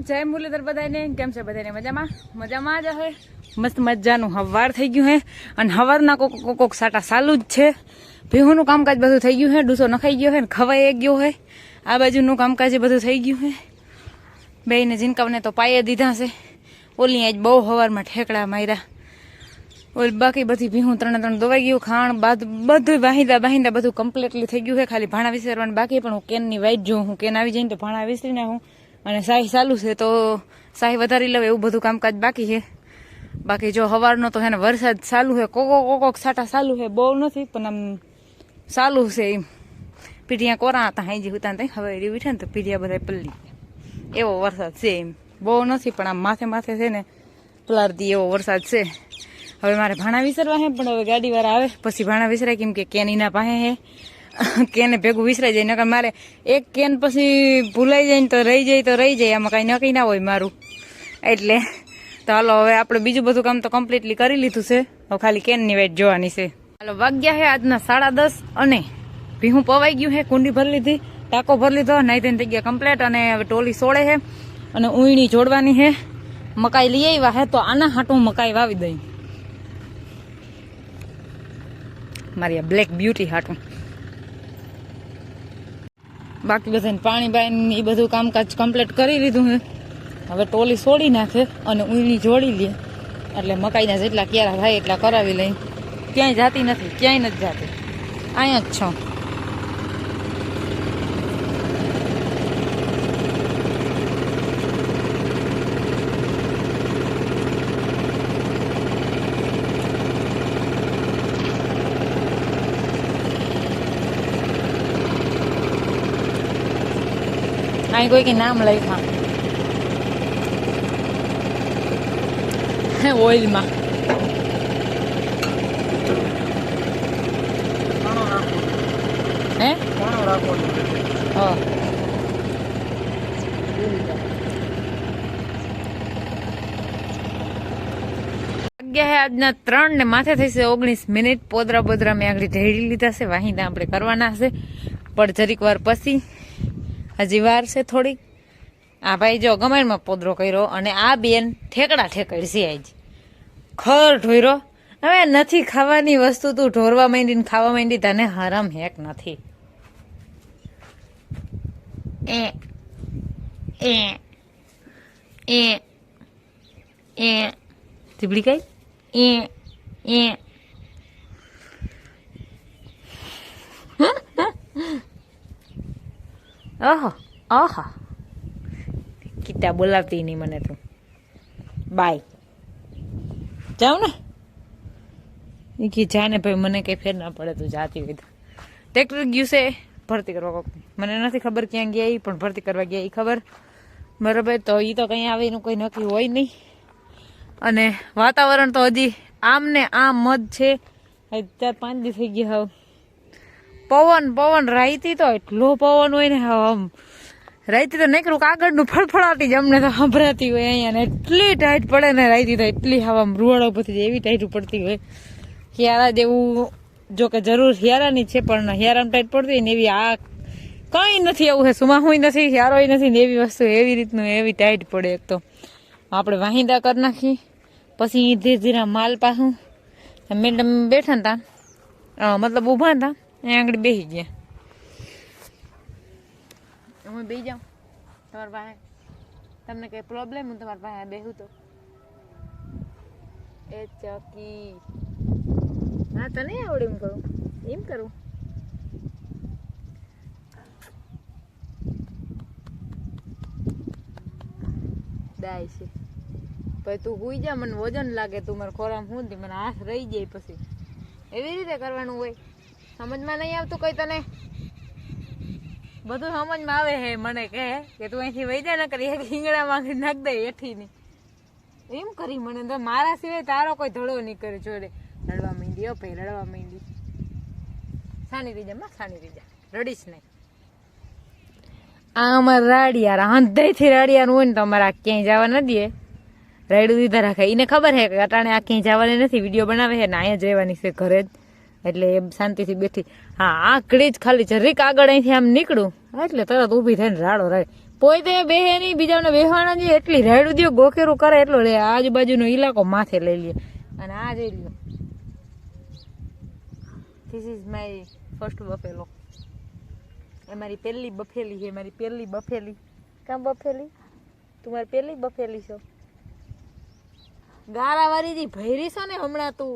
જય મુરલીધર બધાને કેમ છે બધાને મજામાં? મજામાં જ હે મસ્ત મજાનું હવાર થઈ ગયું હે. અને હવારના કોક કોક કોક સાટા ચાલુ જ છે. ભીહુનું કામકાજ બધું થઈ ગયું હે. ડૂસો નખાઈ ગયો હે ને ખવાઈ ગયો હે. આ બાજુનું કામકાજ એ બધું થઈ ગયું હે. બેયને જીનકાવને તો પાયે દીધા છે. ઓલી આજ બહુ હવારમાં ઠેકડા માર્યા. ઓલ બાકી બધી ભીહું ત્રણે ત્રણ દોવાઈ ગયું. ખાણ બાદ બધું વાહિંદા વાહિંદા બધું કમ્પ્લીટલી થઈ ગયું છે ખાલી ભાણા વિસરવાનું બાકી. પણ હું કેનની વાઈટ જોઉં, હું કેન આવી જઈને તો ભાણા વિસરી નાખું અને સાહી ચાલુ છે તો સાહી વધારી લવે એવું બધું કામકાજ બાકી છે. બાકી જો સવારનો તો એને વરસાદ ચાલુ છે, કોકો કોકોક છાટા ચાલુ છે, બહુ નથી, પણ આમ ચાલુ છે એમ. પીઢિયા કોરા હતા હાઈજી હતા ત્યાં હવે એવી છે ને તો પીઢિયા બધા પલ્લી એવો વરસાદ છે એમ. બહુ નથી, પણ આમ માથે માથે છે ને પલારતી એવો વરસાદ છે. હવે મારે ભાણા વિસરવા હે પણ હવે ગાડી વાળા આવે. પછી ભાણા વિસરાય કેમ કે કેન એના પાસે હે કેને ભેગું વિસરાઈ જાય, નકર મારે એક કેન પછી ભૂલાઈ જાય તો રહી જાય, તો રહી જાય, આમાં કાંઈ નક્કી ના હોય મારું. એટલે તો હાલો, હવે આપણે બીજું બધું કામ તો કમ્પ્લીટલી કરી લીધું છે. હવે ખાલી કેનની વેટ જોવાની છે. હાલો, વાગ્યા છે આજના સાડા દસ અને ભીહું પવાઈ ગયું છે કુંડી ભરી લીધી, ટાંકો ભરી લીધો નાઈ ધોઈને જગ્યા કમ્પ્લેટ અને હવે ટોલી સોળે છે અને ઉઈણી જોડવાની છે મકાઈ લઈ આવ્યા હે, તો આના હાટું મકાઈ વાવી દઈ. મારી આ બ્લેક બ્યુટી હાટું. બાકી બધાને પાણી બાણી એ બધું કામકાજ કમ્પ્લીટ કરી લીધું છે. હવે ટોલી છોડી નાખે અને ઉઈણી જોડી લે. એટલે મકાઈના જેટલા ક્યારા થાય એટલા કરાવી લઈ. ક્યાંય જાતી નથી, ક્યાંય નથી જાતી. અહીંયા જ છું. અહીં કોઈ નામ લખ્યા ઓઇલમાં હે હા હે આજના ત્રણ ને માથે થઈશે ઓગણીસ મિનિટ. પોદરા પોદરા મેં આગળ ઢેડી લીધા છે. વાહિંદા આપણે કરવાના છે. પણ જરીક વાર પછી હજી વાર છે થોડીક. આ ભાઈ જો ગમેરમાં પોદરો કર્યો અને આ બેન ઠેકડા ઠેકડ છે આજ. ખર ઢોયરો. હવે નથી ખાવાની વસ્તુ તું ઢોરવા માંડી ને ખાવા માંડી તને હરમ હેક નથી. એ એ એ એ. તીબડી કઈ એ એ. ઓહો ઓહો. કીટા બોલાવતી નહીં મને તું. બાય જાઉં ને? એ કે જા ને ભાઈ, મને કઈ ફેર ના પડે, તું જાતી હોય તો. ટ્રેક્ટર ગયું છે, ભરતી કરવા મને નથી ખબર ક્યાં ગયા એ પણ ભરતી કરવા ગયા એ ખબર. બરાબર તો એ તો કંઈ આવે એનું કોઈ નક્કી હોય નહીં. અને વાતાવરણ તો હજી આમ ને આમ મધ છે. ચાર પાંચ દિવસ થઈ ગયા હવે. પવન પવન રાઈતી તો એટલો પવન હોય ને આમ રાઈતી તો નીકળું કાગળનું ફળફળાતી જ અમને તો સંભળાતી હોય અહીંયા એટલી ટાઈટ પડે ને રાઈતી તો એટલી, હવા રૂવાડા ઉપરથી એવી ટાઈટ પડતી હોય. હિયારા જેવું, જો કે જરૂર હિયારાની છે, પણ હિયારામાં ટાઈટ પડતી હોય ને એવી આ કંઈ નથી એવું છે સુમાહું નથી હિયારોય નથી ને એવી વસ્તુ, એવી રીતનું એવી ટાઈટ પડે એક તો. આપણે વાહિંદા કરી નાખી પછી ધીરે ધીરે માલ પાછું મેડમ બેઠા હતા મતલબ ઊભા હતા અહીંયા આગળ બેસી ગયા હું બેસી જાઉં તમારી પાસે તમને કઈ પ્રોબ્લેમ હું તમારા પાસે બેહું તો એ ચકી હા તો નહીં આવડે એમ કરું એમ કરું દાય છે પછી તું હુઈ જા મને વજન લાગે તું મારે ખોરામ હું મને હાથ રહી જાય પછી એવી રીતે કરવાનું હોય સમજમાં નહીં આવતું કઈ તને? બધું સમજમાં આવે હે, મને કહે કે તું અહીંથી વહી જા ને કરી એક હિંગડા માંગી નાખ દે એઠીની એમ કરી મને તો મારા સિવાય તારો કોઈ ધડો નહીં કરે જોડે રડવા માંડી ભાઈ, રડવા માંડી. સાની રીજા, માં સાની રીજા. રડીશ નહીં. આ અમારા રાડિયાર હંધાઈથી રાડિયાર હોય ને તો અમારે આ ક્યાંય જવા ન દે. રાયડું દીધા રાખે. એને ખબર છે કે અટાણે આ ક્યાંય જવાની નથી, વીડિયો બનાવે છે ને, અહીંયા જ રહેવાની છે ઘરે જ. એટલે એમ શાંતિથી બેઠી. હા, આકડી જ ખાલી જરીક આગળ અહીંથી આમ નીકળું. એટલે તરત ઊભી થઈને રાડો રાડ. પોતે બે નહીં બીજાને બેહવાના નહીં એટલી રાડું દો ગોખેરું કરે એટલો લે, આજુબાજુનો ઇલાકો માથે લઈ લે. અને આ જોઈ લ્યો. This is my first buffalo એ મારી પહેલી બફેલી છે મારી પહેલી બફેલી કામ બફેલી તું મારી પહેલી બફેલી છો? ગારાવાળી જી ભૈરી છો ને હમણાં તું?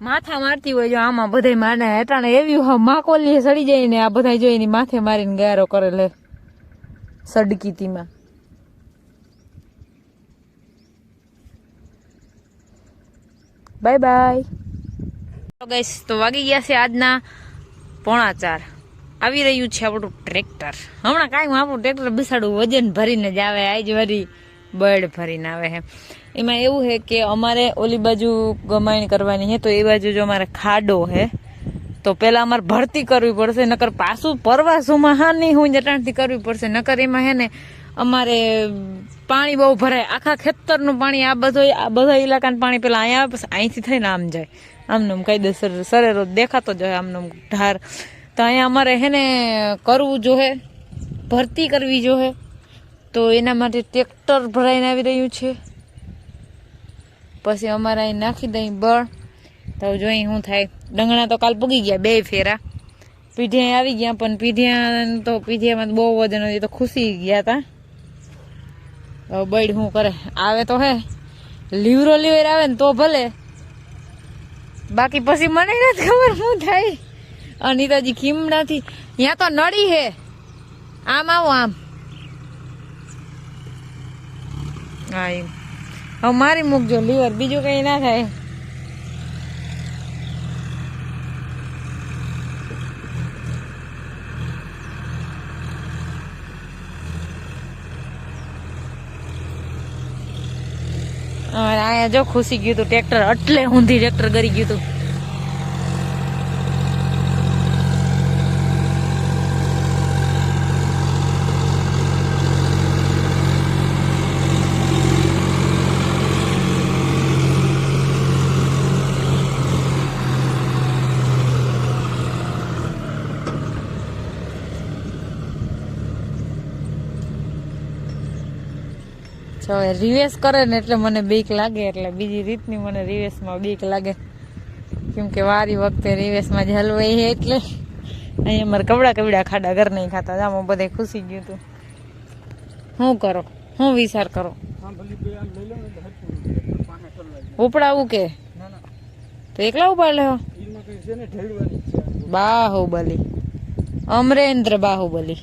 માથા મારતી હોય જો આમાં બધા માને હેટાણે એવી માકોલી સડી જાય ને આ બધા જોઈને માથે મારીને ગારો કરે લે સડકીતીમાં. બાય બાય તો તો વાગી ગયા છે આજના પોણા ચાર આવી રહ્યું છે આપણું ટ્રેક્ટર. હમણાં કાંઈ આપણું ટ્રેક્ટર બિસાડું, વજન ભરીને જ આવે આજ વરી બળ ભરીને આવે છે એમાં એવું છે કે અમારે ઓલી બાજુ ગમાયણ કરવાની છે, તો એ બાજુ જો અમારે ખાડો છે, તો પહેલાં અમારે ભરતી કરવી પડશે, નકર પાછું પરવાસુમાં હા નહીં હું જટાણથી કરવી પડશે, નકર એમાં હે ને અમારે પાણી બહુ ભરાય. આખા ખેતરનું પાણી, આ બધો આ બધા ઇલાકાનું પાણી પેલા અહીંયા અહીંથી થઈને આમ જાય. આમને આમ કાયદેસર સરેરો દેખાતો જ હોય, આમને ઢાર તો અહીંયા અમારે હે ને કરવું જોઈએ ભરતી કરવી જોઈએ તો એના માટે ટ્રેક્ટર ભરાઈને આવી રહ્યું છે. પછી અમારા અહીં નાખી દઈ બળ. તો જોઈ શું થાય? ડંગણા તો કાલ પૂગી ગયા, બે ફેરા. પીઢિયા આવી ગયા, પણ પીઢિયા તો પીઢિયામાં બહુ વજન હતી તો ખુશી ગયા હતા તો બળ શું કરે? આવે તો હે. લીવરો લીવર આવે ને તો ભલે. બાકી પછી મને નથી ખબર શું થાય. અનિતાજી ખીમડાથી ત્યાં તો નડી હે. આમ આવો આમ. હા, એમ. હવે મારી મૂકજો લીવર, બીજું કઈ ના થાય. અહીંયા જો ખુશી ગયું હતું ટ્રેક્ટર એટલે ઊંધી ટ્રેક્ટર કરી ગયું તું. જો રિવેસ કરે ને એટલે મને બીક લાગે, એટલે બીજી રીતની મને રિવેસમાં બીક લાગે. કેમ કે વારી વખતે રિવેસમાં જ હલવાઈ એટલે. અહીંયા મારે કપડા કબડા ખાડા ઘર નહીં ખાતા. આમાં બધે ખુશી ગયું હતું. શું કરો? શું વિચાર કરો? ઉપડાવું કે તો એકલા ઉપાડ લેવો બાહુબલી. અમરેન્દ્ર બાહુબલી.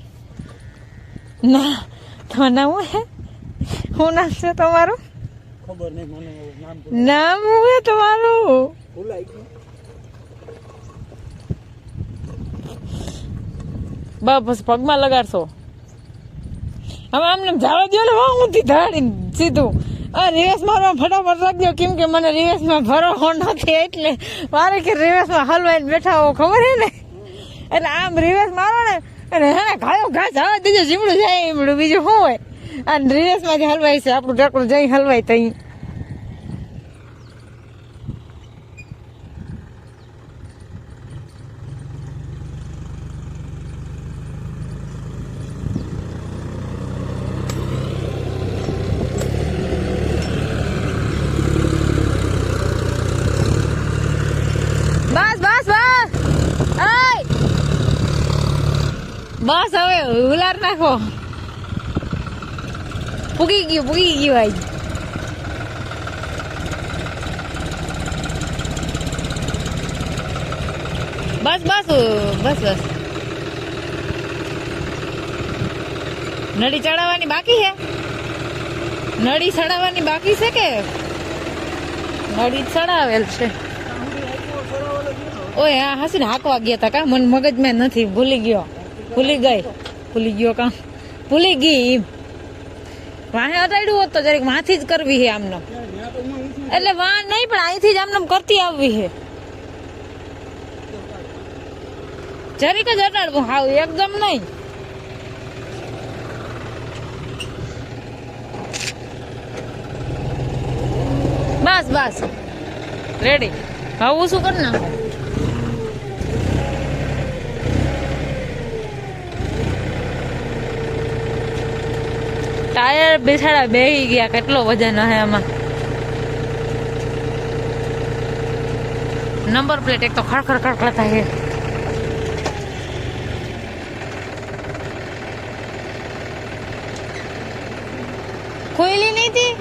ના તો નામ હે શું નામ છે તમારું? ખબર નહીં મને નામ નામ હું છે તમારું? ભૂલાઈ ગયું. બસ પગમાં લગાડશો. હવે આમને જવા દો ને હું ધાડીને સીધું. આ રિવેસ મારવા ફટાફટ રાખજો કેમ કે મને રિવેસમાં ભરવો નથી એટલે મારે કે રિવેસમાં હલવાઈને બેઠા હો ખબર હે ને? એટલે આમ રિવેસ મારો ને અને હે ઘાયો ઘાસ જવા દેજો જીમડું જાય એમડું બીજું શું હોય? આ રિવેસમાં જે હલવાય છે આપણું ટ્રેક્ટર જઈ હલવાય તઈ. બસ હવે ઉલાર નાખો. પૂગી ગયું પૂગી ગયું આજ બસ બસ બસ બસ નડી ચડાવવાની બાકી છે? નડી ચડાવવાની બાકી છે કે? નડી ચડાવેલ છે. ઓય, આ હસીને હાંકવા ગયા તા કા? મન મગજમાં નથી, ભૂલી ગયો. ભૂલી ગઈ. ભૂલી ગયો કા ભૂલી ગઈ. વાહે અટાડ્યું હોત તો જરીક વાંથી જ કરવી છે આમનો. એટલે વાહ નહીં, પણ અહીંથી જ આમને કરતી આવવી છે જરીક જ અટાડવું હાવ એકદમ નહીં. બસ બસ. રેડી હવે શું કરી નાખો ટાયર બેસાડા બેહી ગયા કેટલો વજન હે આમાં? નંબર પ્લેટ એક તો ખડખડ ખડખડ થાય છે. ખોઈલી નહીં હતી?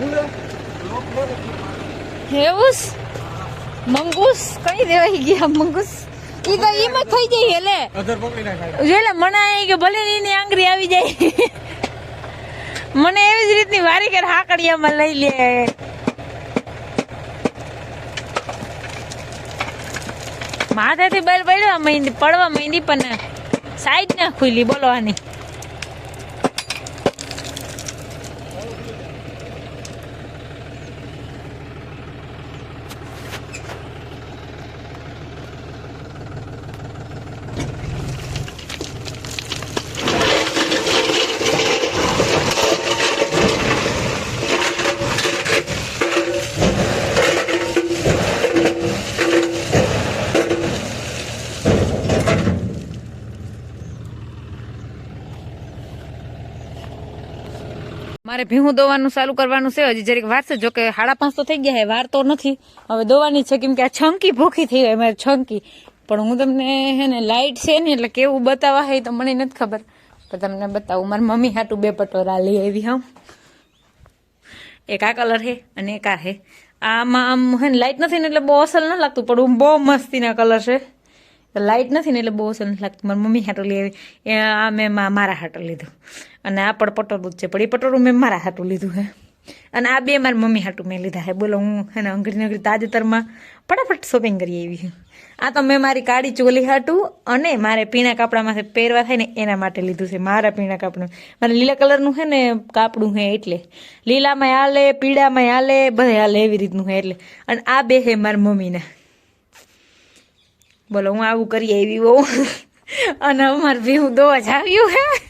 ખુલે હેવુસ? મંગુસ? કઈ દેવાઈ ગયા મંગુસ? ઈ તો ઈમ જ થઈ જાય નાખાય જેલે મને કે ભલે ની આંગળી આવી જાય. મને એવી જ રીતની વારી કર હાકડિયામાં લઈ લે. માથેથી બેલ પડવા માંડી પડવા માંડી પણ સાઈડ ના ખુલી બોલવાની. મારે ભીહું દોવાનું ચાલુ કરવાનું છે. હજી જરીક વાર જો કે સાડા પાંચ તો થઈ ગયા હે વાર તો નથી. હવે દોવાની છે, કેમ કે આ છંકી ભૂખી થઈ ગઈ, મારે છંકી. પણ હું તમને હે ને લાઇટ છે ને, એટલે કેવું બતાવવા હે તો મને નથી ખબર. પણ તમને બતાવું, મારી મમ્મી હાટું બે પટોરા લઈ આવી હમ એક આ કલર હે અને એક આ હે. આમાં આમ હે ને લાઇટ નથી ને, એટલે બહુ અસલ ન લાગતું, પણ હું બહુ મસ્તીના કલર છે. લાઇટ નથી ને, એટલે બહુ અસર નથી લાગતું. મારી મમ્મી હાટું લઈ આવી. આ મેં મારા હાટું લીધું. અને આ પણ પટોળું જ છે. પણ એ પટોળું મેં મારા હાટું લીધું છે અને આ બે મારી મમ્મી હાટું મેં લીધા હે. બોલો, હું હે ને અંગ્રેજી નગરી તાજેતરમાં ફટાફટ શોપિંગ કરી આવી આ તો મેં મારી કાળી ચોલી હાટું અને મારે પીણા કાપડામાંથી પહેરવા થાય ને એના માટે લીધું છે. મારા પીણા કાપડું. મારે લીલા કલરનું છે ને કાપડું હે એટલે. લીલામાં હાલે પીળામાં હાલે, બધે હાલે એવી રીતનું હે એટલે. અને આ બે હે મારી મમ્મીના. બોલો, હું આવું કરી આવી બહુ અને અમારે બી હું દોવા જ આવ્યું હે.